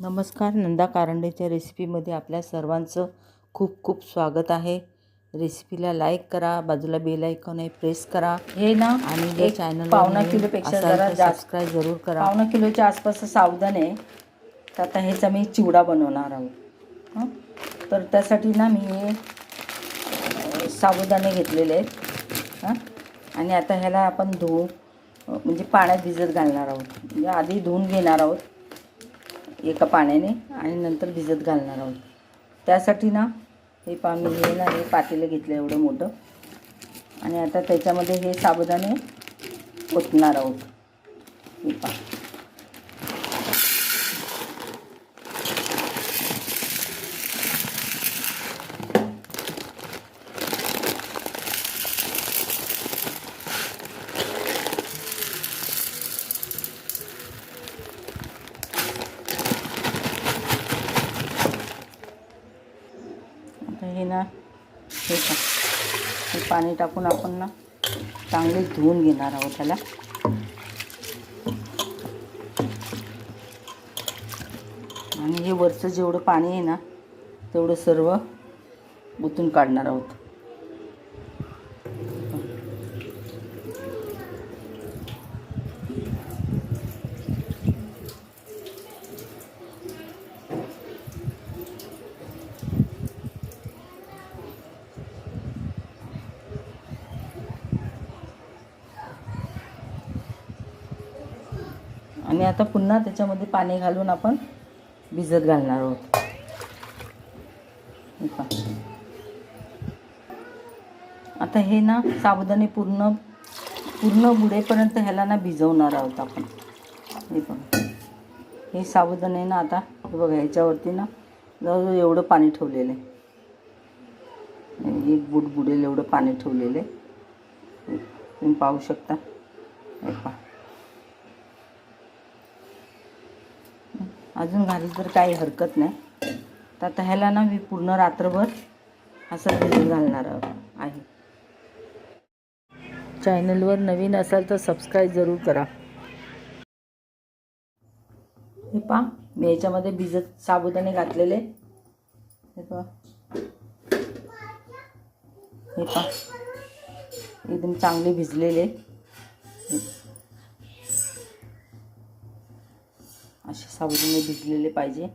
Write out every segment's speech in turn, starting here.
नमस्कार नंदा कारंडेच्या रेसिपीमध्ये आपल्या सर्वांचं खूप खूप स्वागत आहे. रेसिपीला लाईक करा बाजूला बेल आयकॉन आहे प्रेस करा. हे ना आणि एक चॅनल पावणा किलोपेक्षा जरा जास्त सबस्क्राईब जरूर करा. पावणा किलोच्या आसपास सावधान आहे. तर आता ह्याचा मी चिवडा बनवणार आहोत. हं? तर त्यासाठी ना मी हे साबुदाणे घेतलेले आहेत. हां? आणि आता ह्याला आपण धुवू म्हणजे पाण्यात भिजत घालणार आहोत. म्हणजे आधी धुवून घेणार आहोत. एका पाण्याने आणि नंतर भिजत घालणार आहोत. त्यासाठी ना हे पा मी हे ना हे पातेलं घेतलं एवढं मोठं. आणि आता त्याच्यामध्ये हे साबुदाणे ओतणार आहोत. हे पा आता हे ना हे पहा हे पाणी टाकून आपण ना चांगले धुवून घेणार आहोत त्याला. आणि हे वरचं जेवढं पाणी आहे ना तेवढं सर्व ओतून काढणार आहोत. आणि आता पुन्हा त्याच्यामध्ये पाणी घालून आपण भिजत घालणार आहोत. हे पहा. आता हे ना साबुदाणे पूर्ण पूर्ण बुडेपर्यंत ह्याला ना भिजवणार आहोत आपण. हे पण हे साबुदाणे ना आता हे बघा ह्याच्यावरती ना जवळजवळ एवढं पाणी ठेवलेलं आहे. एक बुड बुडेल एवढं पाणी ठेवलेलं आहे. तुम्ही पाहू शकता. हे पहा. अजून घाली तर काही हरकत नाही. तर आता ह्याला ना मी पूर्ण रात्रभर असं भिजत घालणार आहे. चॅनलवर नवीन असाल तर सबस्क्राईब जरूर करा. हे पहा मी याच्यामध्ये भिजत साबुदाणे घातलेले. हे पा हे पहा. एकदम चांगले भिजलेले. असे साबुदाणे भिजलेले पाहिजे.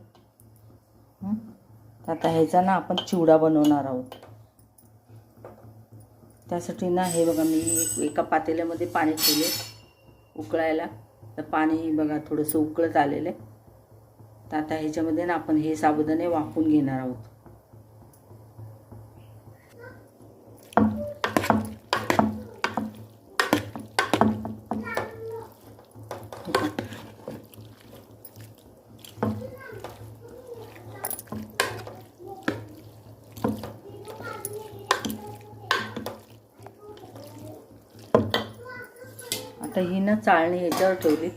आता ह्याचा ना आपण चिवडा बनवणार आहोत. त्यासाठी ना हे बघा मी एका पातेल्यामध्ये पाणी ठेवले उकळायला. तर पाणी बघा थोडंसं उकळत आलेलं आहे. तर आता ह्याच्यामध्ये ना आपण हे साबुदाणे वाफून घेणार आहोत. आता ही ना चाळणी ह्याच्यावर ठेवली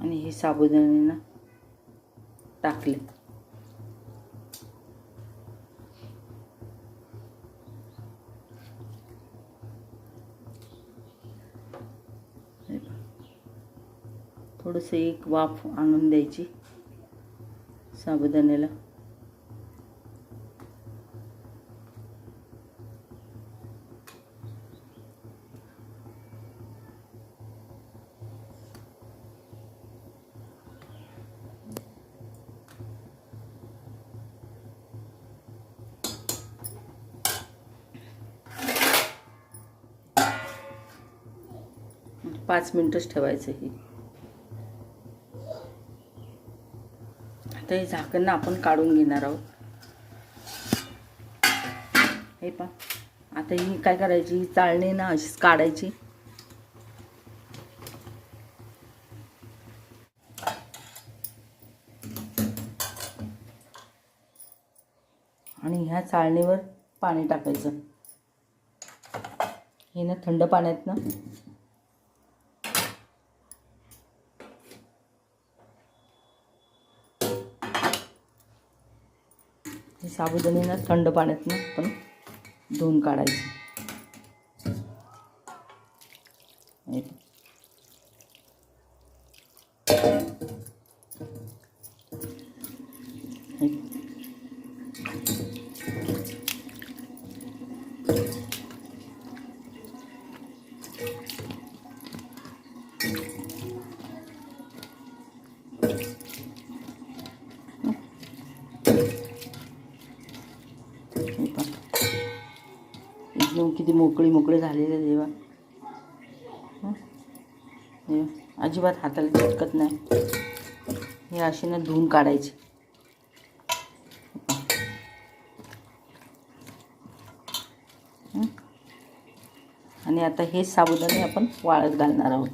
आणि हे साबुदाणे ना टाकले थोडंसं एक वाफ आणून द्यायची साबुदाण्याला. पाच मिनटंच ठेवायचं हे आता हे झाकण आपण काढून घेणार आहोत. हे पा आता ही काय करायची? ही चाळणी ना अशीच काढायची. आणि ह्या चाळणीवर पाणी टाकायचं. हे ना थंड पाण्यात ना हे साबुदाणे थंड पाण्यातनं आपण धुवून काढायचं Thank you. किती मोकळी मोकळे झालेले देवा देवा. हे? अजिबात हाताला चिटकत नाही. हे असे ना धुवून काढायचे. आणि आता हे साबुदाणे आपण वाळत घालणार आहोत.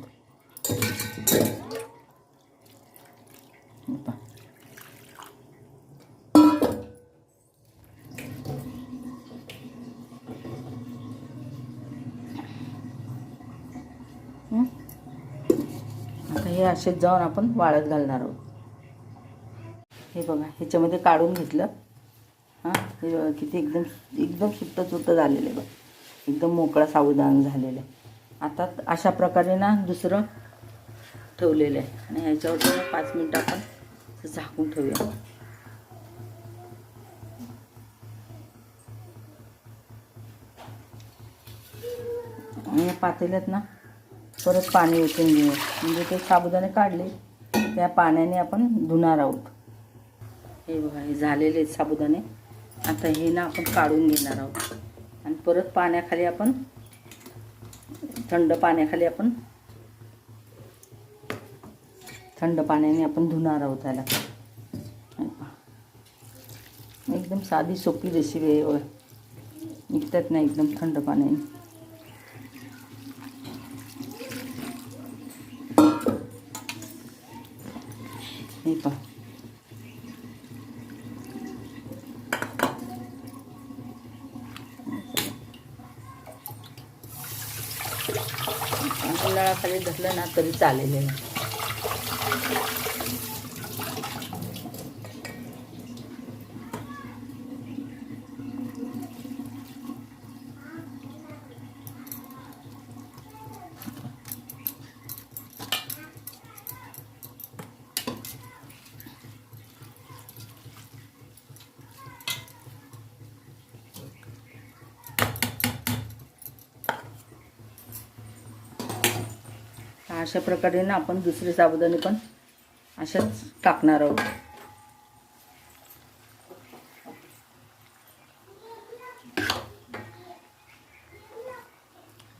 हे असेच जाऊन आपण वाळत घालणार आहोत. हे बघा ह्याच्यामध्ये काढून घेतलं. हां हे किती एकदम एकदम सुट्ट सुट्ट झालेलं आहे बघ. एकदम मोकळा सावधान झालेलं आहे. आता अशा प्रकारे ना दुसरं ठेवलेलं आहे. आणि ह्याच्यावर पाच मिनटं आपण झाकून ठेवूया. आणि या पातेल्यात ना परत पाणी ओतून घेऊ. म्हणजे ते साबुदाणे काढले त्या पाण्याने आपण धुणार आहोत. हे बघा हे झालेले आहेत साबुदाणे. आता हे ना आपण काढून घेणार आहोत. आणि परत पाण्याखाली आपण थंड पाण्याखाली आपण थंड पाण्याने आपण धुणार आहोत त्याला एकदम साधी सोपी रेसिपी आहे निघतात ना एकदम थंड पाण्याने हे पहा तांदळाखाली धरलं ना तरी चालेल. अशा प्रकारे ना आपण दुसरे साबुदाणे पण अशाच टाकणार आहोत.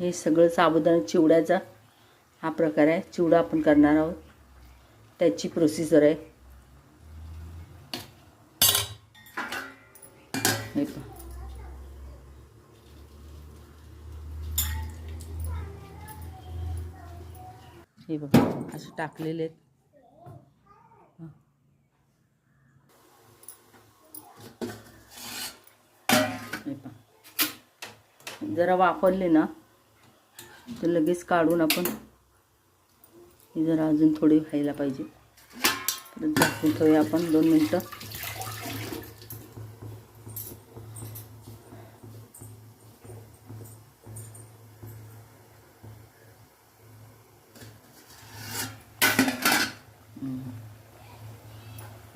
हे सगळं साबुदाणा चिवड्याचा हा प्रकार आहे. चिवडा आपण करणार आहोत. त्याची प्रोसिजर आहे हे पहा हे बघा असे टाकलेले आहेत. जरा वापरले ना तर लगेच काढून आपण हे जरा अजून थोडी व्हायला पाहिजे. परत झाकून ठेवूया आपण दोन मिनटं.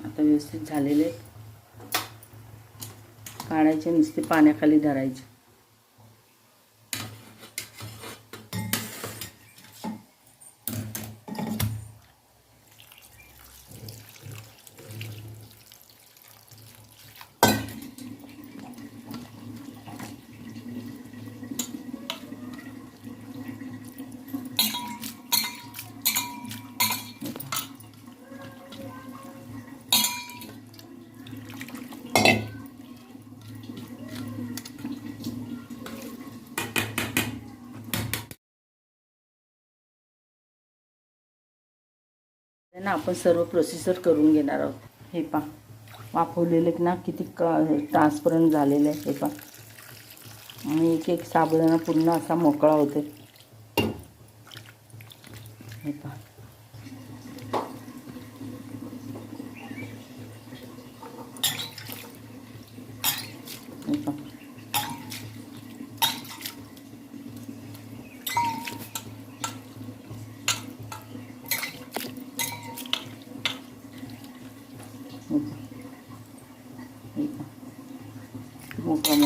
आता व्यवस्थित झालेले काढायचे नुसते पाण्याखाली धरायचे. आपण सर्व प्रोसिजर करून घेणार आहोत. हे पा वाफवलेले ना किती क ट्रान्सपरंट झालेले आहे. हे पा आणि एक एक साबुदाणा पूर्ण असा मोकळा होते हे पा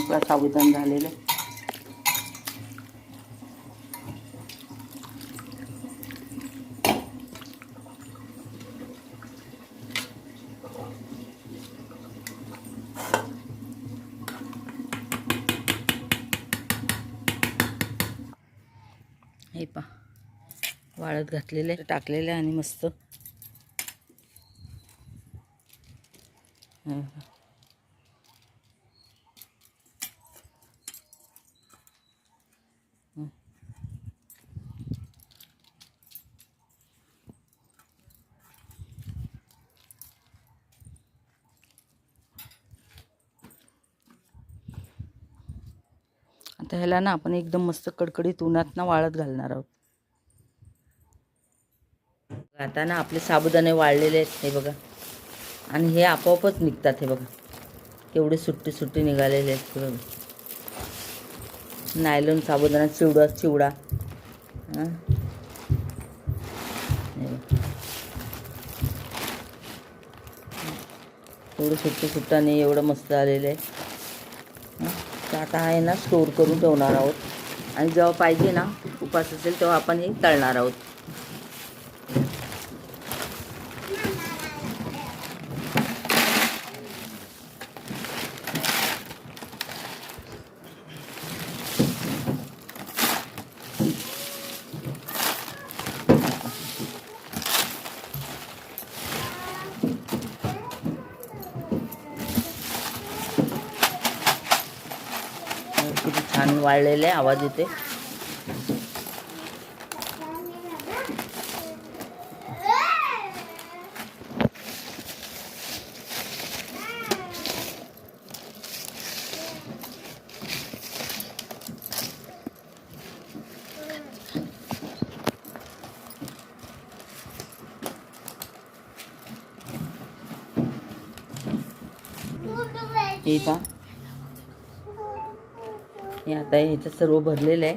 आपला साबुदाण झालेलं. हे वाळत घातलेलं आहे. टाकलेलं आहे आणि मस्त. आता ह्याला ना आपण एकदम मस्त कडकडीत उन्हात ना वाळत घालणार आहोत. आता ना आपले साबुदाणे वाळलेले आहेत हे बघा. आणि हे आपोआपच निघतात हे बघा. केवढे सुट्टी सुट्टी निघालेले आहेत हे बघा. नायलॉन साबुदाणा चिवडा चिवडा. हे? एवढं सुट्टी सुट्टाने एवढं मस्त आलेलं आहे तर आता आहे ना स्टोर करून ठेवणार आहोत. आणि जेव्हा पाहिजे ना उपास असेल तेव्हा आपण हे तळणार आहोत. वाळलेले आवाज येते हे पहा हे आता ह्याचं सर्व भरलेलं आहे.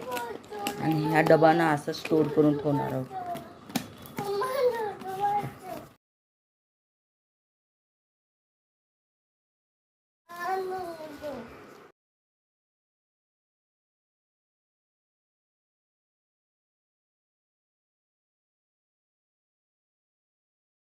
आणि ह्या डबाना असं स्टोर करून ठेवणार आहोत.